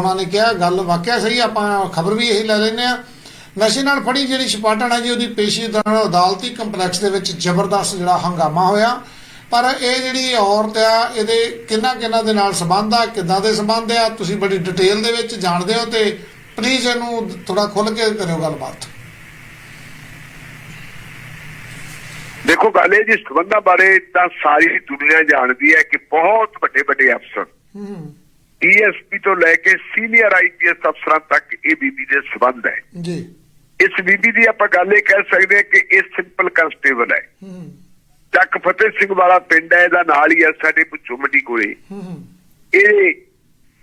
ਹੋਣਾ ਨੇ ਕਿਹਾ ਗੱਲ ਵਾਕਿਆ ਸਹੀ ਆਪਾਂ ਖਬਰ ਵੀ ਇਹੀ ਲੈ ਲੈਨੇ ਆ ਨਸ਼ੇ ਨਾਲ ਫੜੀ ਜਿਹੜੀ ਛਪਾਟਣ ਹੈ ਜੀ ਉਹਦੀ ਪੇਸ਼ੀ ਦੌਰਾਨ ਅਦਾਲਤੀ ਕੰਪਲੈਕਸ ਦੇ ਵਿੱਚ ਜ਼ਬਰਦਸਤ ਜਿਹੜਾ ਹੰਗਾਮਾ ਹੋਇਆ। ਪਰ ਇਹ ਜਿਹੜੀ ਔਰਤ ਆ ਇਹਦੇ ਕਿੰਨਾ ਕਿੰਨਾ ਦੇ ਨਾਲ ਸੰਬੰਧ ਆ ਕਿੱਦਾਂ ਦੇ ਸੰਬੰਧ ਆ ਤੁਸੀਂ ਬੜੀ ਡਿਟੇਲ ਦੇ ਵਿੱਚ ਜਾਣਦੇ ਹੋ ਤੇ ਪਲੀਜ਼ ਇਹਨੂੰ ਥੋੜਾ ਖੁੱਲ ਕੇ ਕਰਿਓ ਗੱਲਬਾਤ। ਦੇਖੋ ਗੱਲ ਇਹ ਜੀ ਸਬੰਧਾਂ ਬਾਰੇ ਤਾਂ ਸਾਰੀ ਦੁਨੀਆ ਜਾਣਦੀ ਹੈ ਕਿ ਬਹੁਤ ਵੱਡੇ ਵੱਡੇ ਅਫਸਰ ਹੂੰ। ਡੀਐਸਪੀ ਤੋਂ ਲੈ ਕੇ ਸੀਨੀਅਰ ਆਈਪੀਐਸ ਅਫਸਰਾਂ ਤੱਕ ਇਹ ਬੀਬੀ ਦੇ ਸਬੰਧ ਹੈ। ਜੀ। ਇਸ ਬੀਬੀ ਦੀ ਆਪਾਂ ਗੱਲ ਇਹ ਕਹਿ ਸਕਦੇ ਹਾਂ ਕਿ ਇਹ ਸਿੰਪਲ ਕਨਸਟੇਬਲ ਹੈ। ਚੱਕ ਫਤਿਹ ਸਿੰਘ ਵਾਲਾ ਪਿੰਡ ਹੈ ਇਹਦਾ ਨਾਲ ਹੀ ਹੈ ਸਾਡੇ ਪੁੱਛੋ ਮੰਡੀ ਕੋਲੇ। ਇਹ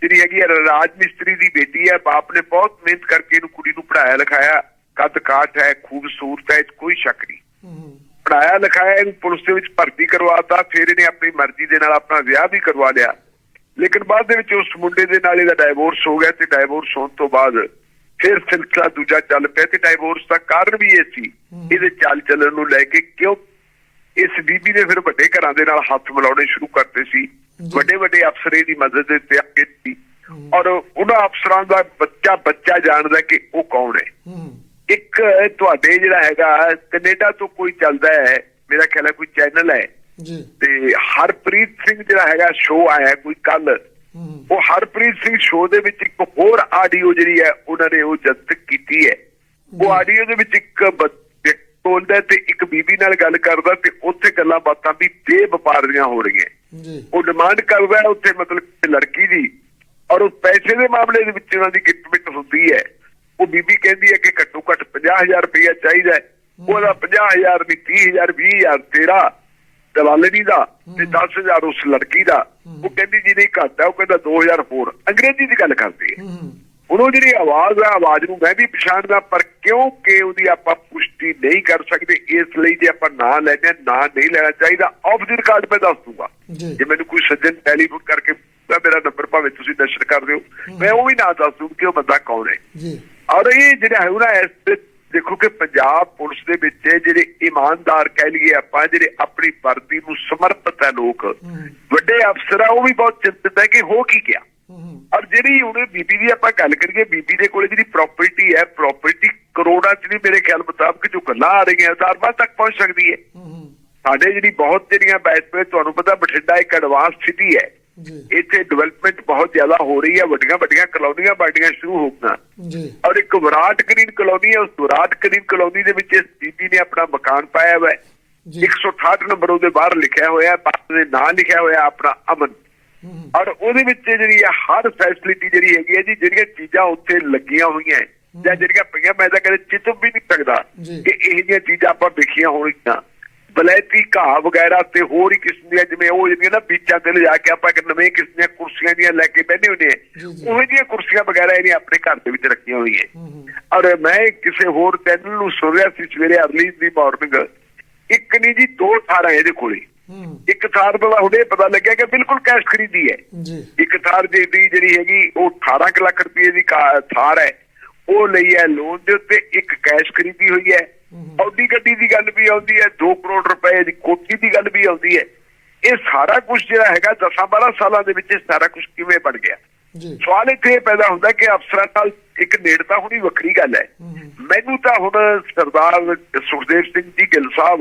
ਜਿਹੜੀ ਹੈਗੀ ਹੈ ਰਾਜ ਮਿਸਤਰੀ ਦੀ ਬੇਟੀ ਹੈ ਬਾਪ ਨੇ ਬਹੁਤ ਮਿਹਨਤ ਕਰਕੇ ਇਹਨੂੰ ਕੁੜੀ ਨੂੰ ਪੜਾਇਆ ਲਿਖਾਇਆ। ਕੱਦ ਕਾਠ ਹੈ ਖੂਬਸੂਰਤ ਹੈ ਕੋਈ ਸ਼ੱਕ ਨਹੀਂ। ਪੜਾਇਆ ਲਿਖਾਇਆ ਇਹਨੂੰ ਪੁਲਿਸ ਦੇ ਵਿੱਚ ਭਰਤੀ ਕਰਵਾਤਾ ਫਿਰ ਇਹਨੇ ਆਪਣੀ ਮਰਜ਼ੀ ਦੇ ਨਾਲ ਆਪਣਾ ਵਿਆਹ ਵੀ ਕਰਵਾ ਲਿਆ। ਲੇਕਿਨ ਬਾਅਦ ਦੇ ਵਿੱਚ ਉਸ ਮੁੰਡੇ ਦੇ ਨਾਲ ਇਹਦਾ ਡਾਈਵੋਰਸ ਹੋ ਗਿਆ ਤੇ ਡਾਈਵੋਰਸ ਹੋਣ ਤੋਂ ਬਾਅਦ ਫਿਰ ਸਿਲਸਿਲਾ ਦੂਜਾ ਚੱਲ ਪਿਆ ਤੇ ਡਾਈਵੋਰਸ ਦਾ ਕਾਰਨ ਵੀ ਇਹ ਸੀ ਇਹਦੇ ਚਾਲ ਚੱਲਣ ਨੂੰ ਲੈ ਕੇ ਕਿਉਂ ਇਸ ਬੀਬੀ ਨੇ ਫਿਰ ਵੱਡੇ ਘਰਾਂ ਦੇ ਨਾਲ ਹੱਥ ਮਿਲਾਉਣੇ ਸ਼ੁਰੂ ਕਰਤੇ ਸੀ। ਵੱਡੇ ਵੱਡੇ ਅਫਸਰ ਦੀ ਮਦਦ ਦੇ ਉੱਤੇ ਆਏ ਸੀ। ਔਰ ਉਹਨਾਂ ਅਫਸਰਾਂ ਦਾ ਬੱਚਾ ਬੱਚਾ ਜਾਣਦਾ ਕਿ ਉਹ ਕੌਣ ਹੂੰ। ਇੱਕ ਤੁਹਾਡੇ ਜਿਹੜਾ ਹੈਗਾ ਕੈਨੇਡਾ ਤੋਂ ਕੋਈ ਚੱਲਦਾ ਹੈ ਮੇਰਾ ਖਿਆਲ ਹੈ ਕੋਈ ਚੈਨਲ ਹੈ ਜੀ। ਤੇ ਹਰਪ੍ਰੀਤ ਸਿੰਘ ਜਿਹੜਾ ਹੈਗਾ ਸ਼ੋਅ ਆਇਆ ਕੋਈ ਕੱਲ ਉਹ ਹਰਪ੍ਰੀਤ ਸਿੰਘ ਸ਼ੋਅ ਦੇ ਵਿੱਚ ਇੱਕ ਹੋਰ ਆਡੀਓ ਜਿਹੜੀ ਹੈ ਉਹਨਾਂ ਨੇ ਉਹ ਜਨਤਕ ਕੀਤੀ ਹੈ। ਉਹ ਆਡੀਓ ਦੇ ਵਿੱਚ ਇੱਕ ਬੋਲਦਾ ਤੇ ਇੱਕ ਬੀਬੀ ਨਾਲ ਗੱਲ ਕਰਦਾ ਤੇ ਉੱਥੇ ਗੱਲਾਂ ਬਾਤਾਂ ਵੀ ਦੇ ਵਪਾਰ ਦੀਆਂ ਹੋ ਰਹੀਆਂ। ਜੀ। ਉਹ ਡਿਮਾਂਡ ਕਰਦਾ ਉੱਥੇ ਮਤਲਬ ਲੜਕੀ ਦੀ ਔਰ ਉਸ ਪੈਸੇ ਦੇ ਮਾਮਲੇ ਦੇ ਵਿੱਚ ਉਹਨਾਂ ਦੀ ਗਿੱਟ ਹੁੰਦੀ ਹੈ। ਉਹ ਬੀਬੀ ਕਹਿੰਦੀ ਹੈ ਕਿ ਘੱਟੋ ਘੱਟ 50000 ਰੁਪਇਆ ਚਾਹੀਦਾ ਉਹਦਾ 50000 ਨਹੀਂ 30000 20000 ਤੇਰਾ ਦਲਾਲਣੀ ਦਾ ਤੇ 10000 ਉਸ ਲੜਕੀ ਦਾ। ਉਹ ਕਹਿੰਦੀ ਜੀ ਨਹੀਂ ਘੱਟ ਹੈ ਉਹ ਕਹਿੰਦਾ 2000 ਹੋਰ। ਅੰਗਰੇਜ਼ੀ ਦੀ ਗੱਲ ਕਰਦੇ ਹੈ। ਹੂੰ। ਹੁਣ ਉਹ ਜਿਹੜੀ ਆਵਾਜ਼ ਆ ਆਵਾਜ਼ ਨੂੰ ਮੈਂ ਵੀ ਪਛਾਣਦਾ ਪਰ ਕਿਉਂਕਿ ਉਹਦੀ ਆਪਾਂ ਪੁਸ਼ਟੀ ਨਹੀਂ ਕਰ ਸਕਦੇ ਇਸ ਲਈ ਜੇ ਆਪਾਂ ਨਾਂ ਹਾਂ, ਨਾਂ ਨਹੀਂ ਲੈਣਾ ਚਾਹੀਦਾ ਆਫ ਦੀ ਰਿਕਾਰਡ ਮੈਂ ਦੱਸ ਦੂੰਗਾ। ਜੀ। ਮੈਨੂੰ ਕੋਈ ਸੱਜਣ ਟੈਲੀਫੋਨ ਕਰਕੇ ਪੁੱਛਦਾ ਮੇਰਾ ਨੰਬਰ ਭਾਵੇਂ ਤੁਸੀਂ ਨਸ਼ਰ ਕਰ ਦਿਓ। ਮੈਂ ਉਹ ਵੀ ਨਾ ਦੱਸ ਦੂੰ ਕਿ ਉਹ ਬੰਦਾ ਕੌਣ ਹੈ। ਜੀ। ਔਰ ਇਹ ਜਿਹੜਾ ਹੈ ਨਾ ਇਸ ਤੇ ਦੇਖੋ ਕਿ ਪੰਜਾਬ ਪੁਲਿਸ ਦੇ ਵਿੱਚ ਜਿਹੜੇ ਇਮਾਨਦਾਰ ਕਹਿ ਲਈਏ ਆਪਾਂ ਜਿਹੜੇ ਆਪਣੀ ਵਰਦੀ ਨੂੰ ਸਮਰਪਿਤ ਹੈ ਲੋਕ ਵੱਡੇ ਅਫਸਰ ਆ ਉਹ ਵੀ ਬਹੁਤ ਚਿੰਤਤ ਹੈ ਕਿ ਹੋ ਕੀ ਗਿਆ। ਔਰ ਜਿਹੜੀ ਹੁਣ ਬੀਬੀ ਦੀ ਆਪਾਂ ਗੱਲ ਕਰੀਏ ਬੀਬੀ ਦੇ ਕੋਲੇ ਜਿਹੜੀ ਪ੍ਰਾਪਰਟੀ ਹੈ ਪ੍ਰਾਪਰਟੀ ਕਰੋੜਾਂ ਚ ਨਹੀਂ ਮੇਰੇ ਖਿਆਲ ਮੁਤਾਬਕ ਜੋ ਗੱਲਾਂ ਆ ਰਹੀਆਂ ਹਜ਼ਾਰਾਂ ਤੱਕ ਪਹੁੰਚ ਸਕਦੀ ਹੈ। ਸਾਡੇ ਜਿਹੜੀ ਬਹੁਤ ਜਿਹੜੀਆਂ ਬੈਠ ਤੁਹਾਨੂੰ ਪਤਾ ਬਠਿੰਡਾ ਇੱਕ ਐਡਵਾਂਸ ਸਿਟੀ ਹੈ। ਇੱਥੇ ਡਿਵੈਲਪਮੈਂਟ ਬਹੁਤ ਜ਼ਿਆਦਾ ਹੋ ਰਹੀ ਹੈ ਵੱਡੀਆਂ ਵੱਡੀਆਂ ਕਲੋਨੀਆਂ ਬਣਨੀਆਂ ਸ਼ੁਰੂ ਹੋ ਗਈਆਂ। ਜੀ। ਔਰ ਇੱਕ ਵਿਰਾਟ ਗ੍ਰੀਨ ਕਲੋਨੀ ਹੈ ਉਸ ਵਿਰਾਟ ਗ੍ਰੀਨ ਕਲੋਨੀ ਦੇ ਵਿੱਚ ਇਸ ਬੀਬੀ ਨੇ ਆਪਣਾ ਮਕਾਨ ਪਾਇਆ ਹੋਇਆ ਹੈ। ਜੀ। 168 ਨੰਬਰ ਉਹਦੇ ਬਾਹਰ ਲਿਖਿਆ ਹੋਇਆ ਹੈ ਬਾਹਰ ਦੇ ਨਾਂ ਲਿਖਿਆ ਹੋਇਆ ਆਪਣਾ ਅਮਨ। ਔਰ ਉਹਦੇ ਵਿੱਚ ਜਿਹੜੀ ਹੈ ਹਰ ਫੈਸਿਲਿਟੀ ਜਿਹੜੀ ਹੈਗੀ ਹੈ ਜੀ ਜਿਹੜੀਆਂ ਚੀਜ਼ਾਂ ਉੱਥੇ ਲੱਗੀਆਂ ਹੋਈਆਂ ਹੈ, ਜਾਂ ਜਿਹੜੀਆਂ ਪਈਆਂ ਮੈਂ ਤਾਂ ਕਦੇ ਚਿਤਮ ਵੀ ਨਹੀਂ ਸਕਦਾ। ਕਿ ਇਹ ਜਿਹੀਆਂ ਚੀਜ਼ਾਂ ਆਪਾਂ ਵੇਖੀਆਂ ਹੋਣਗੀਆਂ। ਬਲੈਤੀ ਘਾਹ ਵਗੈਰਾ ਤੇ ਹੋਰ ਹੀ ਕਿਸਮ ਦੀਆਂ ਜਿਵੇਂ ਉਹ ਜਿਹੜੀਆਂ ਨਾ ਬੀਚਾਂ ਤੇ ਲਿਜਾ ਕੇ ਆਪਾਂ ਇੱਕ ਨਵੇਂ ਕਿਸਮ ਦੀਆਂ ਕੁਰਸੀਆਂ ਦੀਆਂ ਲੈ ਕੇ ਬੈਠੇ ਹੁੰਦੇ ਆ। ਉਹ ਜਿਹੀਆਂ ਕੁਰਸੀਆਂ ਵਗੈਰਾ ਇਹਨੇ ਆਪਣੇ ਘਰ ਦੇ ਵਿੱਚ ਰੱਖੀਆਂ ਹੋਈਆਂ। ਔਰ ਮੈਂ ਕਿਸੇ ਹੋਰ ਚੈਨਲ ਨੂੰ ਸੁਣ ਰਿਹਾ ਸੀ ਸਵੇਰੇ ਅਰਲੀ ਦੀ ਮਾਰਨਿੰਗ ਇੱਕ ਨਹੀਂ ਜੀ ਦੋ ਥਾਰਾਂ ਇਹਦੇ ਕੋਲੇ। ਇੱਕ ਥਾਰ ਦਾ ਹੁਣੇ ਪਤਾ ਲੱਗਿਆ ਕਿ ਬਿਲਕੁਲ ਕੈਸ਼ ਖਰੀਦੀ ਹੈ। ਜੀ। ਇੱਕ ਥਾਰ ਦੀ ਜਿਹੜੀ ਹੈਗੀ ਉਹ 18 ਕੁ ਲੱਖ ਰੁਪਏ ਦੀ ਥਾਰ ਹੈ। ਉਹ ਲਈ ਹੈ ਲੋਨ ਦੇ ਉੱਤੇ ਇੱਕ ਕੈਸ਼ ਖਰੀਦੀ ਹੋਈ ਹੈ। ਆਡੀ ਗੱਡੀ ਦੀ ਗੱਲ ਵੀ ਆਉਂਦੀ ਹੈ 2 ਕਰੋੜ ਰੁਪਏ ਦੀ ਕੋਠੀ ਦੀ ਗੱਲ ਵੀ ਆਉਂਦੀ ਹੈ। ਇਹ ਸਾਰਾ ਕੁਝ ਜਿਹੜਾ ਹੈਗਾ 10 12 ਸਾਲਾਂ ਦੇ ਵਿੱਚ ਇਹ ਸਾਰਾ ਕੁਝ ਕਿਵੇਂ ਬਣ ਗਿਆ? ਜੀ। ਸਵਾਲ ਇੱਥੇ ਪੈਦਾ ਹੁੰਦਾ ਕਿ ਅਫਸਰਾਂ ਨਾਲ ਇੱਕ ਨੇੜਤਾ ਹੋਣੀ ਵੱਖਰੀ ਗੱਲ ਹੂੰ। ਮੈਨੂੰ ਤਾਂ ਹੁਣ ਸਰਦਾਰ ਸੁਖਦੇਵ ਸਿੰਘ ਜੀ ਗਿੱਲ ਸਾਹਿਬ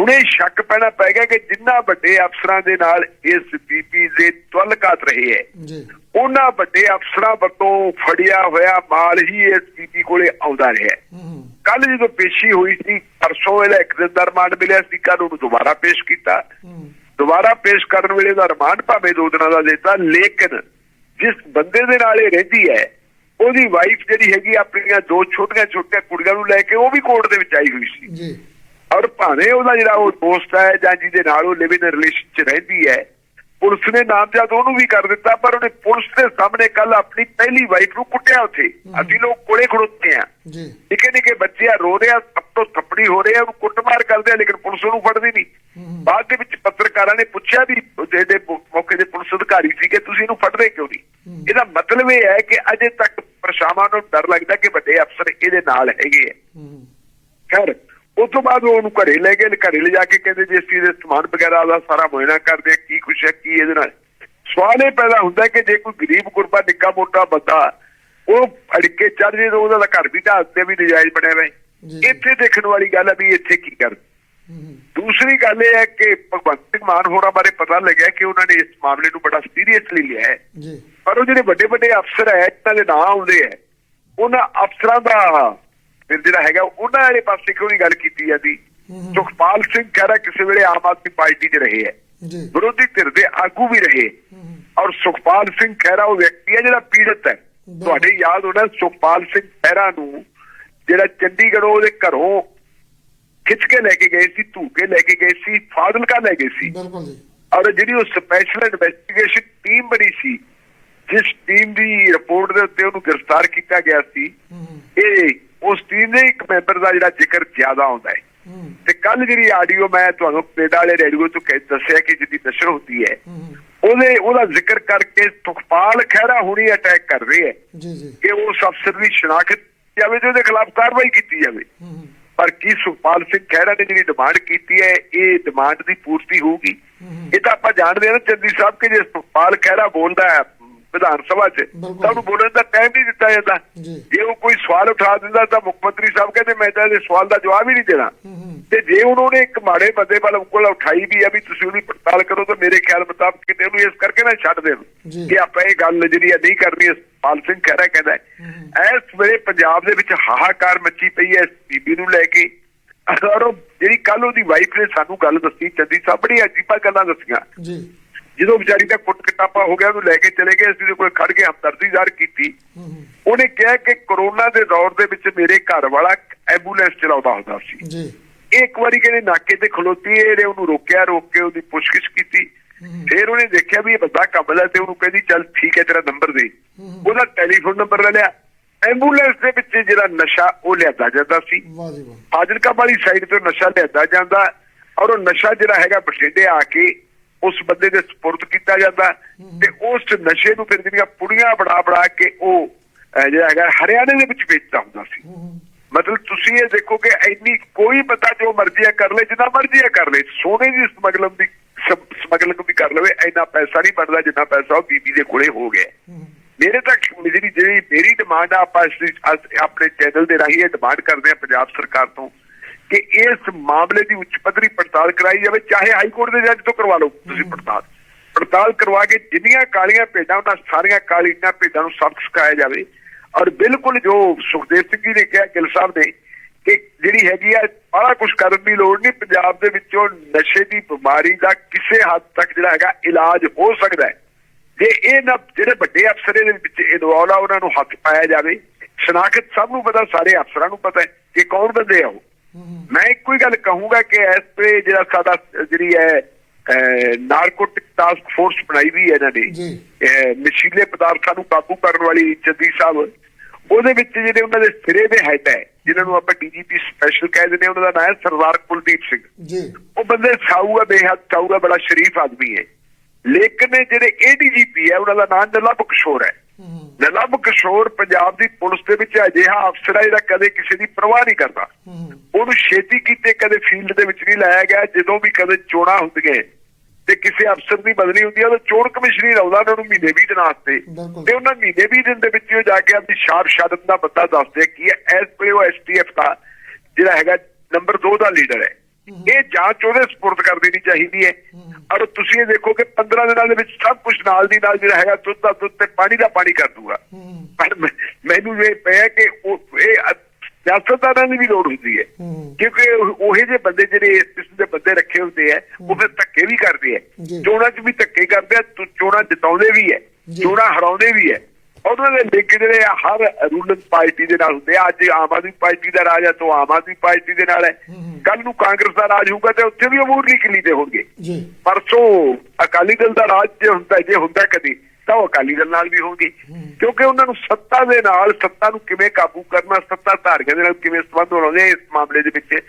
ਹੁਣ ਇਹ ਸ਼ੱਕ ਪੈਣਾ ਪੈ ਗਿਆ ਕਿ ਜਿੰਨਾ ਵੱਡੇ ਅਫਸਰਾਂ ਦੇ ਨਾਲ ਇਸ ਬੀਪੀ ਦੇ ਤੁਲਕਾਤ ਰਹੇ ਹੈ। ਜੀ। ਉਹਨਾਂ ਵੱਡੇ ਅਫਸਰਾਂ ਵੱਲੋਂ ਫੜਿਆ ਹੋਇਆ ਮਾਲ ਹੀ ਇਸ ਬੀਪੀ ਕੋਲੇ ਆਉਂਦਾ ਰਿਹਾ ਹੂੰ। ਕੱਲ ਜਦੋਂ ਪੇਸ਼ੀ ਹੋਈ ਸੀ ਪਰਸੋਂ ਇਹਦਾ ਇੱਕ ਦਿਨ ਦਾ ਰਿਮਾਂਡ ਮਿਲਿਆ ਸੀ ਕੱਲ ਉਹਨੂੰ ਦੁਬਾਰਾ ਪੇਸ਼ ਕੀਤਾ। ਦੁਬਾਰਾ ਪੇਸ਼ ਕਰਨ ਵੇਲੇ ਦਾ ਰਿਮਾਂਡ ਭਾਵੇਂ ਦੋ ਦਿਨਾਂ ਦਾ ਦਿੱਤਾ ਲੇਕਿਨ ਜਿਸ ਬੰਦੇ ਦੇ ਨਾਲ ਇਹ ਰਹਿੰਦੀ ਹੈ ਉਹਦੀ ਵਾਈਫ ਜਿਹੜੀ ਹੈਗੀ ਆਪਣੀਆਂ ਦੋ ਛੋਟੀਆਂ ਛੋਟੀਆਂ ਕੁੜੀਆਂ ਨੂੰ ਲੈ ਕੇ ਉਹ ਵੀ ਕੋਰਟ ਦੇ ਵਿੱਚ ਆਈ ਹੋਈ ਸੀ। ਜੀ। ਔਰ ਭਾਵੇਂ ਉਹਦਾ ਜਿਹੜਾ ਉਹ ਦੋਸਤ ਹੈ ਜਾਂ ਜਿਹਦੇ ਨਾਲ ਉਹ ਲਿਵ ਇਨ ਰਿਲੇਸ਼ਨ ਚ ਰਹਿੰਦੀ ਹੈ ਪੁਲਿਸ ਨੇ ਨਾਮਜ਼ਦ ਉਹਨੂੰ ਵੀ ਕਰ ਦਿੱਤਾ ਪਰ ਉਹਨੇ ਪੁਲਿਸ ਦੇ ਸਾਹਮਣੇ ਕੱਲ ਆਪਣੀ ਪਹਿਲੀ ਵਾਈਫ ਨੂੰ ਕੁੱਟਿਆ ਉੱਥੇ। ਅਸੀਂ ਲੋਕ ਕੋਲੇ ਖੜੋਤੇ ਆ ਜੀ। ਨਿੱਕੇ ਨਿੱਕੇ ਬੱਚੇ ਆ ਰੋ ਰਹੇ ਆ ਸਭ ਤੋਂ ਥੱਪੜੀ ਹੋ ਰਹੇ ਆ ਉਹਨੂੰ ਕੁੱਟਮਾਰ ਕਰਦੇ ਆ ਲੇਕਿਨ ਪੁਲਿਸ ਉਹਨੂੰ ਫੜਦੀ ਨਹੀਂ। ਬਾਅਦ ਦੇ ਵਿੱਚ ਪੱਤਰਕਾਰਾਂ ਨੇ ਪੁੱਛਿਆ ਵੀ ਜਿਹੜੇ ਮੌਕੇ ਦੇ ਪੁਲਿਸ ਅਧਿਕਾਰੀ ਸੀ ਕਿ ਤੁਸੀਂ ਇਹਨੂੰ ਫੜਦੇ ਕਿਉਂ ਨਹੀਂ? ਇਹਦਾ ਮਤਲਬ ਇਹ ਹੈ ਕਿ ਅਜੇ ਤੱਕ ਪਰਛਾਵਾਂ ਨੂੰ ਡਰ ਲੱਗਦਾ ਕਿ ਵੱਡੇ ਅਫਸਰ ਇਹਦੇ ਨਾਲ ਹੈਗੇ ਆ। ਹੂੰ। ਖੈਰ ਉਸ ਤੋਂ ਬਾਅਦ ਉਹ ਉਹਨੂੰ ਘਰੇ ਲੈ ਗਏ ਘਰੇ ਲੈ ਜਾ ਕੇ ਕਹਿੰਦੇ ਜੀ ਅਸੀਂ ਇਹਦੇ ਸਮਾਨ ਵਗੈਰਾ ਦਾ ਸਾਰਾ ਮੁਆਇਨਾ ਕਰਦੇ ਆ ਕੀ ਕੁਛ ਹੈ ਕੀ ਇਹਦੇ ਨਾਲ। ਸਵਾਲ ਇਹ ਪੈਦਾ ਹੁੰਦਾ ਕਿ ਜੇ ਕੋਈ ਗਰੀਬ ਗੁਰਬਾ ਨਿੱਕਾ ਮੋਟਾ ਬੰਦਾ ਉਹ ਅੜਕੇ ਚੱਲ ਜੇ ਤਾਂ ਉਹਦਾ ਘਰ ਵੀ ਢਾਹ ਤੇ ਵੀ ਨਜਾਇਜ਼ ਬਣਿਆ ਹੋਇਆ। ਇੱਥੇ ਦੇਖਣ ਵਾਲੀ ਗੱਲ ਹੈ ਵੀ ਇੱਥੇ ਕੀ ਕਰ ਦੂਸਰੀ ਗੱਲ ਇਹ ਹੈ ਕਿ ਭਗਵੰਤ ਸਿੰਘ ਮਾਨ ਹੋਰਾਂ ਬਾਰੇ ਪਤਾ ਲੱਗਿਆ ਕਿ ਉਹਨਾਂ ਨੇ ਇਸ ਮਾਮਲੇ ਨੂੰ ਬੜਾ ਸੀਰੀਅਸਲੀ ਲਿਆ ਹੈ। ਪਰ ਉਹ ਜਿਹੜੇ ਵੱਡੇ ਵੱਡੇ ਅਫਸਰ ਹੈ ਇਹਨਾਂ ਦੇ ਨਾਂ ਆਉਂਦੇ ਹੈ ਉਹਨਾਂ ਅਫਸਰਾਂ ਦਾ ਫਿਰ ਜਿਹੜਾ ਹੈਗਾ ਉਹਨਾਂ ਵਾਲੇ ਪਾਸੇ ਕਿਉਂ ਨਹੀਂ ਗੱਲ ਕੀਤੀ ਜਾਂਦੀ। ਸੁਖਪਾਲ ਸਿੰਘ ਖਹਿਰਾ ਕਿਸੇ ਵੇਲੇ ਆਮ ਆਦਮੀ ਪਾਰਟੀ 'ਚ ਰਹੇ ਹੈ। ਵਿਰੋਧੀ ਧਿਰ ਦੇ ਆਗੂ ਵੀ ਰਹੇ। ਔਰ ਸੁਖਪਾਲ ਸਿੰਘ ਖਹਿਰਾ ਉਹ ਵਿਅਕਤੀ ਹੈ ਜਿਹੜਾ ਪੀੜਤ ਹੈ। ਤੁਹਾਡੇ ਯਾਦ ਹੋਣਾ ਸੁਖਪਾਲ ਸਿੰਘ ਖਹਿਰਾ ਨੂੰ ਜਿਹੜਾ ਚੰਡੀਗੜ੍ਹੋਂ ਉਹਦੇ ਘਰੋਂ ਖਿੱਚ ਕੇ ਲੈ ਕੇ ਗਏ ਸੀ ਧੂ ਕੇ ਲੈ ਕੇ ਗਏ ਸੀ ਫਾਜ਼ਿਲਕਾ ਲੈ ਗਏ ਸੀ। ਬਿਲਕੁਲ ਜੀ। ਔਰ ਜਿਹੜੀ ਉਹ ਸਪੈਸ਼ਲ ਇਨਵੈਸਟੀਗੇਸ਼ਨ ਟੀਮ ਬਣੀ ਸੀ ਜਿਸ ਟੀਮ ਦੀ ਰਿਪੋਰਟ ਦੇ ਉੱਤੇ ਉਹਨੂੰ ਗ੍ਰਿਫਤਾਰ ਕੀਤਾ ਗਿਆ ਸੀ ਇਹ ਉਸ ਟੀਮ ਦੇ ਇੱਕ ਮੈਂਬਰ ਦਾ ਜਿਹੜਾ ਜ਼ਿਕਰ ਜ਼ਿਆਦਾ ਆਉਂਦਾ ਹੈ। ਤੇ ਕੱਲ ਜਿਹੜੀ ਆਡੀਓ ਮੈਂ ਤੁਹਾਨੂੰ ਕੈਨੇਡਾ ਵਾਲੇ ਰੇਡੀਓ ਤੋਂ ਕਹਿ ਦੱਸਿਆ ਕਿ ਜਿੱਦੀ ਨਸ਼ਰ ਹੁੰਦੀ ਹੈ ਉਹਦੇ ਉਹਦਾ ਜ਼ਿਕਰ ਕਰਕੇ ਸੁਖਪਾਲ ਖਹਿਰਾ ਹੁਣੀ ਅਟੈਕ ਕਰ ਰਹੇ ਹੈ ਜੀ ਜੀ। ਕਿ ਉਸ ਅਫਸਰ ਦੀ ਸ਼ਨਾਖਤ ਜਾਵੇ ਤੇ ਉਹਦੇ ਖਿਲਾਫ ਕਾਰਵਾਈ ਕੀਤੀ ਜਾਵੇ। ਪਰ ਕੀ ਸੁਖਪਾਲ ਸਿੰਘ ਖਹਿਰਾ ਨੇ ਜਿਹੜੀ ਡਿਮਾਂਡ ਕੀਤੀ ਹੈ ਇਹ ਡਿਮਾਂਡ ਦੀ ਪੂਰਤੀ ਹੋਊਗੀ। ਇਹ ਤਾਂ ਆਪਾਂ ਜਾਣਦੇ ਹਾਂ ਚੰਦੀ ਸਾਹਿਬ ਕਿ ਜੇ ਸੁਖਪਾਲ ਖਹਿਰਾ ਬੋਲਦਾ ਹੈ ਵਿਧਾਨ ਸਭਾ 'ਚ। ਉਹਨੂੰ ਬੋਲਣ ਦਾ ਟਾਈਮ ਨਹੀਂ ਦਿੱਤਾ ਜਾਂਦਾ। ਜੀ। ਉਹ ਕੋਈ ਸਵਾਲ ਉਠਾ ਦਿੰਦਾ ਤਾਂ ਮੁੱਖ ਮੰਤਰੀ ਸਾਹਿਬ ਕਹਿੰਦੇ ਮੈਂ ਤਾਂ ਇਹਦੇ ਸਵਾਲ ਦਾ ਜਵਾਬ ਹੀ ਨਹੀਂ ਦੇਣਾ। ਤੇ ਜੇ ਉਹਨਾਂ ਨੇ ਇੱਕ ਮਾੜੇ ਬੰਦੇ ਵੱਲ ਉਂਗਲ ਉਠਾਈ ਵੀ ਆ ਵੀ ਤੁਸੀਂ ਉਹਦੀ ਪੜਤਾਲ ਕਰੋ ਤਾਂ ਮੇਰੇ ਖਿਆਲ ਮੁਤਾਬਕ ਕਿਤੇ ਉਹਨੂੰ ਇਸ ਕਰਕੇ ਨਾ ਛੱਡ ਦੇਣ। ਕਿ ਆਪਾਂ ਇਹ ਗੱਲ ਜਿਹੜੀ ਆ ਨਹੀਂ ਕਰਨੀ ਪਾਲ ਸਿੰਘ ਖਹਿਰਾ ਕਹਿੰਦਾ ਹੈ। ਇਸ ਵੇਲੇ ਪੰਜਾਬ ਦੇ ਵਿੱਚ ਹਾਹਾਕਾਰ ਮੱਚੀ ਪਈ ਇਸ ਬੀਬੀ ਨੂੰ ਲੈ ਕੇ। ਔਰ ਉਹ ਜਿਹੜੀ ਕੱਲ ਉਹਦੀ ਵਾਈਫ ਨੇ ਸਾਨੂੰ ਗੱਲ ਦੱਸੀ ਚੰਦੀ ਸਾਹਿਬ ਬੜੀ ਅਜੀਬਾ ਗੱਲਾਂ ਦੱਸੀਆਂ। ਜੀ। ਜਦੋਂ ਵਿਚਾਰੀ ਦਾ ਕੁੱਟ ਕਟਾਪਾ ਹੋ ਗਿਆ ਉਹਨੂੰ ਲੈ ਕੇ ਚਲੇ ਗਏ ਅਸੀਂ ਉਹਦੇ ਕੋਲ ਖੜ ਕੇ ਹਮਦਰਦੀ ਜ਼ਾਹਰ ਕੀਤੀ। ਉਹਨੇ ਕਿਹਾ ਕਿ ਕਰੋਨਾ ਦੇ ਦੌਰ ਦੇ ਵਿੱਚ ਮੇਰੇ ਘਰ ਵਾਲਾ ਐਂਬੂਲੈਂਸ ਚਲਾਉਂਦਾ ਹੁੰਦਾ ਸੀ। ਜੀ। ਇੱਕ ਵਾਰੀ ਕਹਿੰਦੇ ਨਾਕੇ ਤੇ ਖਲੋਤੀ ਇਹਨੇ ਉਹਨੂੰ ਰੋਕਿਆ ਰੋਕ ਕੇ ਉਹਦੀ ਪੁੱਛਗਿੱਛ ਕੀਤੀ। ਫਿਰ ਉਹਨੇ ਦੇਖਿਆ ਵੀ ਇਹ ਬੰਦਾ ਕਬਲ ਹੈ ਤੇ ਉਹਨੂੰ ਕਹਿੰਦੀ ਚੱਲ ਠੀਕ ਹੈ ਤੇਰਾ ਨੰਬਰ ਦੇ। ਉਹਦਾ ਟੈਲੀਫੋਨ ਨੰਬਰ ਲੈ ਲਿਆ। ਐਂਬੂਲੈਂਸ ਦੇ ਵਿੱਚ ਜਿਹੜਾ ਨਸ਼ਾ ਉਹ ਲਿਆਦਾ ਜਾਂਦਾ ਸੀ। ਵਾਹ ਜੀ ਵਾਹ। ਫਾਜ਼ਿਲਕਾ ਵਾਲੀ ਸਾਈਡ ਤੋਂ ਨਸ਼ਾ ਲਿਆਦਾ ਜਾਂਦਾ। ਔਰ ਉਹ ਨਸ਼ਾ ਜਿਹੜਾ ਹੈਗਾ ਬਠਿੰਡੇ ਆ ਕੇ ਉਸ ਬੰਦੇ ਦੇ ਸਪੁਰਦ ਕੀਤਾ ਜਾਂਦਾ ਤੇ ਉਸ ਨਸ਼ੇ ਨੂੰ ਫਿਰ ਜਿਹੜੀਆਂ ਪੁੜੀਆਂ ਬਣਾ ਬਣਾ ਕੇ ਉਹ ਜਿਹੜਾ ਹੈਗਾ ਹਰਿਆਣੇ ਦੇ ਵਿੱਚ ਵੇਚਦਾ ਹੁੰਦਾ ਸੀ। ਮਤਲਬ ਤੁਸੀਂ ਇਹ ਦੇਖੋ ਕਿ ਇੰਨੀ ਕੋਈ ਬੰਦਾ ਜੋ ਮਰਜ਼ੀ ਆ ਕਰ ਲੇ ਜਿੰਨਾ ਮਰਜ਼ੀ ਆ ਕਰ ਲੇ ਸੋਨੇ ਦੀ ਸਮਗਲਮ ਦੀ ਸਮਗਲਿੰਗ ਵੀ ਕਰ ਲਵੇ ਇੰਨਾ ਪੈਸਾ ਨਹੀਂ ਬਣਦਾ ਜਿੰਨਾ ਪੈਸਾ ਉਹ ਬੀਬੀ ਦੇ ਕੋਲੇ ਹੋ ਗਿਆ। ਮੇਰੇ ਤੱਕ ਜਿਹੜੀ ਜਿਹੜੀ ਮੇਰੀ ਡਿਮਾਂਡ ਆ ਆਪਾਂ ਆਪਣੇ ਚੈਨਲ ਦੇ ਰਾਹੀਂ ਇਹ ਡਿਮਾਂਡ ਕਰਦੇ ਆ ਪੰਜਾਬ ਸਰਕਾਰ ਤੋਂ। ਕਿ ਇਸ ਮਾਮਲੇ ਦੀ ਉੱਚ ਪੱਧਰੀ ਪੜਤਾਲ ਕਰਾਈ ਜਾਵੇ ਚਾਹੇ ਹਾਈ ਕੋਰਟ ਦੇ ਜੱਜ ਤੋਂ ਕਰਵਾ ਲਓ ਤੁਸੀਂ ਪੜਤਾਲ। ਪੜਤਾਲ ਕਰਵਾ ਕੇ ਜਿੰਨੀਆਂ ਕਾਲੀਆਂ ਭੇਡਾਂ ਉਹਨਾਂ ਸਾਰੀਆਂ ਕਾਲੀਆਂ ਭੇਡਾਂ ਨੂੰ ਸਬਕ ਸਿਖਾਇਆ ਜਾਵੇ। ਔਰ ਬਿਲਕੁਲ ਜੋ ਸੁਖਦੇਵ ਸਿੰਘ ਜੀ ਨੇ ਕਿਹਾ ਗਿੱਲ ਸਾਹਿਬ ਨੇ ਕਿ ਜਿਹੜੀ ਹੈਗੀ ਆ ਬੜਾ ਕੁਝ ਕਰਨ ਦੀ ਲੋੜ ਨਹੀਂ। ਪੰਜਾਬ ਦੇ ਵਿੱਚੋਂ ਨਸ਼ੇ ਦੀ ਬਿਮਾਰੀ ਦਾ ਕਿਸੇ ਹੱਦ ਤੱਕ ਜਿਹੜਾ ਹੈਗਾ ਇਲਾਜ ਹੋ ਸਕਦਾ ਹੈ। ਜੇ ਇਹ ਨਾ ਜਿਹੜੇ ਵੱਡੇ ਅਫਸਰ ਇਹਦੇ ਵਿੱਚ ਇਨਵੋਲ ਆ ਉਹਨਾਂ ਨੂੰ ਹੱਥ ਪਾਇਆ ਜਾਵੇ ਸ਼ਨਾਖਤ ਸਭ ਨੂੰ ਪਤਾ ਸਾਰੇ ਅਫਸਰਾਂ ਨੂੰ ਪਤਾ ਹੈ ਕਿ ਕੌਣ ਬੰਦੇ ਆ ਉਹ। ਮੈਂ ਇੱਕੋ ਹੀ ਗੱਲ ਕਹੂੰਗਾ ਕਿ ਇਸ ਤੇ ਜਿਹੜਾ ਸਾਡਾ ਜਿਹੜੀ ਹੈ ਨਾਰਕੋਟਿਕ ਟਾਸਕ ਫੋਰਸ ਬਣਾਈ ਵੀ ਹੈ ਇਹਨਾਂ ਨੇ। ਨਸ਼ੀਲੇ ਪਦਾਰਥਾਂ ਨੂੰ ਕਾਬੂ ਕਰਨ ਵਾਲੀ ਜੱਦੀ ਸਾਹਿਬ ਉਹਦੇ ਵਿੱਚ ਜਿਹੜੇ ਉਹਨਾਂ ਦੇ ਸਿਰੇ ਦੇ ਹੈਡ ਹੈ ਜਿਨ੍ਹਾਂ ਨੂੰ ਆਪਾਂ ਡੀਜੀਪੀ ਸਪੈਸ਼ਲ ਕਹਿ ਦਿੰਦੇ ਉਹਨਾਂ ਦਾ ਨਾਮ ਹੈ ਸਰਦਾਰ ਕੁਲਦੀਪ ਸਿੰਘ। ਜੀ। ਉਹ ਬੰਦੇ ਸਾਊ ਹੈ ਬੇਹੱਦ ਸਾਊ ਹੈ ਬੜਾ ਸ਼ਰੀਫ ਆਦਮੀ ਹੈ। ਲੇਕਿਨ ਜਿਹੜੇ ਏਡੀਜੀਪੀ ਹੈ ਉਹਨਾਂ ਦਾ ਨਾਮ ਨਲਬ ਕਿਸ਼ੋਰ ਹੈ। ਨਲਬ ਕਿਸ਼ੋਰ ਪੰਜਾਬ ਦੀ ਪੁਲਿਸ ਦੇ ਵਿੱਚ ਅਜਿਹਾ ਅਫਸਰ ਹੈ ਜਿਹੜਾ ਕਦੇ ਕਿਸੇ ਦੀ ਪਰਵਾਹ ਨਹੀਂ ਕਰਦਾ। ਉਹਨੂੰ ਛੇਤੀ ਕੀਤੇ ਕਦੇ ਫੀਲਡ ਦੇ ਵਿੱਚ ਨਹੀਂ ਲਾਇਆ ਗਿਆ ਜਦੋਂ ਵੀ ਕਦੇ ਚੋਣਾਂ ਹੁੰਦੀਆਂ ਤੇ ਕਿਸੇ ਅਫਸਰ ਦੀ ਬਦਲੀ ਹੁੰਦੀ ਹੈ ਤਾਂ ਚੋਣ ਕਮਿਸ਼ਨ ਹੀ ਲਾਉਂਦਾ ਉਹਨਾਂ ਨੂੰ ਮਹੀਨੇ 20 ਦਿਨਾਂ ਵਾਸਤੇ। ਤੇ ਉਹਨਾਂ ਮਹੀਨੇ 20 ਦਿਨ ਦੇ ਵਿੱਚ ਹੀ ਉਹ ਜਾ ਕੇ ਆਪਣੀ ਸ਼ਾਪ ਸ਼ਾਦਤ ਦਾ ਬੰਦਾ ਦੱਸਦੇ ਕੀ ਹੈ ਐਸ ਪੀ ਉਹ ਐਸਟੀਐਫ ਦਾ ਜਿਹੜਾ ਹੈਗਾ ਨੰਬਰ 2 ਦਾ ਲੀਡਰ ਹੈ। ਇਹ ਜਾਂਚ ਉਹਦੇ ਸਪੁਰਦ ਕਰ ਦੇਣੀ ਚਾਹੀਦੀ ਹੈ। ਔਰ ਤੁਸੀਂ ਇਹ ਦੇਖੋ ਕਿ 15 ਦਿਨਾਂ ਦੇ ਵਿੱਚ ਸਭ ਕੁਝ ਨਾਲ ਦੀ ਨਾਲ ਜਿਹੜਾ ਹੈਗਾ ਦੁੱਧ ਦਾ ਦੁੱਧ ਤੇ ਪਾਣੀ ਦਾ ਪਾਣੀ ਕਰ ਦੂਗਾ। ਪਰ ਮੈਨੂੰ ਇਹ ਪਿਆ ਕਿ ਉਹ ਇਹ ਸਿਆਸਤਦਾਨਾਂ ਦੀ ਵੀ ਲੋੜ ਹੁੰਦੀ ਹੈ। ਕਿਉਂਕਿ ਉਹ- ਜਿਹੇ ਬੰਦੇ ਜਿਹੜੇ ਇਸ ਕਿਸਮ ਦੇ ਬੰਦੇ ਰੱਖੇ ਹੁੰਦੇ ਆ ਉਹ ਫਿਰ ਧੱਕੇ ਵੀ ਕਰਦੇ ਆ। ਜੀ। ਚੋਣਾਂ 'ਚ ਵੀ ਧੱਕੇ ਕਰਦੇ ਆ ਚੋਣਾਂ ਜਿਤਾਉਂਦੇ ਵੀ ਹੈ ਜੀ। ਚੋਣਾਂ ਹਰਾਉਂਦੇ ਵੀ ਹੈ ਉਹਨਾਂ ਦੇ ਲਿੰਕ ਜਿਹੜੇ ਆ ਹਰ ਰੂਲਿੰਗ ਪਾਰਟੀ ਦੇ ਨਾਲ ਹੁੰਦੇ ਆ। ਅੱਜ ਆਮ ਆਦਮੀ ਪਾਰਟੀ ਦਾ ਰਾਜ ਹੈ ਤਾਂ ਆਮ ਆਦਮੀ ਪਾਰਟੀ ਦੇ ਨਾਲ ਹੈ। ਕੱਲ ਨੂੰ ਕਾਂਗਰਸ ਦਾ ਰਾਜ ਹੋਊਗਾ ਤੇ ਉੱਥੇ ਵੀ ਅਮੂਰਲੀ ਕਿਲੀ ਦੇ ਹੋਣਗੇ। ਜੀ। ਪਰਸੋਂ ਅਕਾਲੀ ਦਲ ਦਾ ਰਾਜ ਜੇ ਹੁੰਦਾ ਜੇ ਹੁੰਦਾ ਕਦੀ ਤਾਂ ਉਹ ਅਕਾਲੀ ਦਲ ਨਾਲ ਵੀ ਹੋਣਗੇ। ਕਿਉਂਕਿ ਉਹਨਾਂ ਨੂੰ ਸੱਤਾ ਦੇ ਨਾਲ ਸੱਤਾ ਨੂੰ ਕਿਵੇਂ ਕਾਬੂ ਕਰਨਾ ਸੱਤਾ ਧਾਰੀਆਂ ਦੇ ਨਾਲ ਕਿਵੇਂ ਸੰਬੰਧ ਬਣਾਉਂਦੇ ਆ, ਇਸ ਮਾਮਲੇ ਦੇ ਵਿੱਚ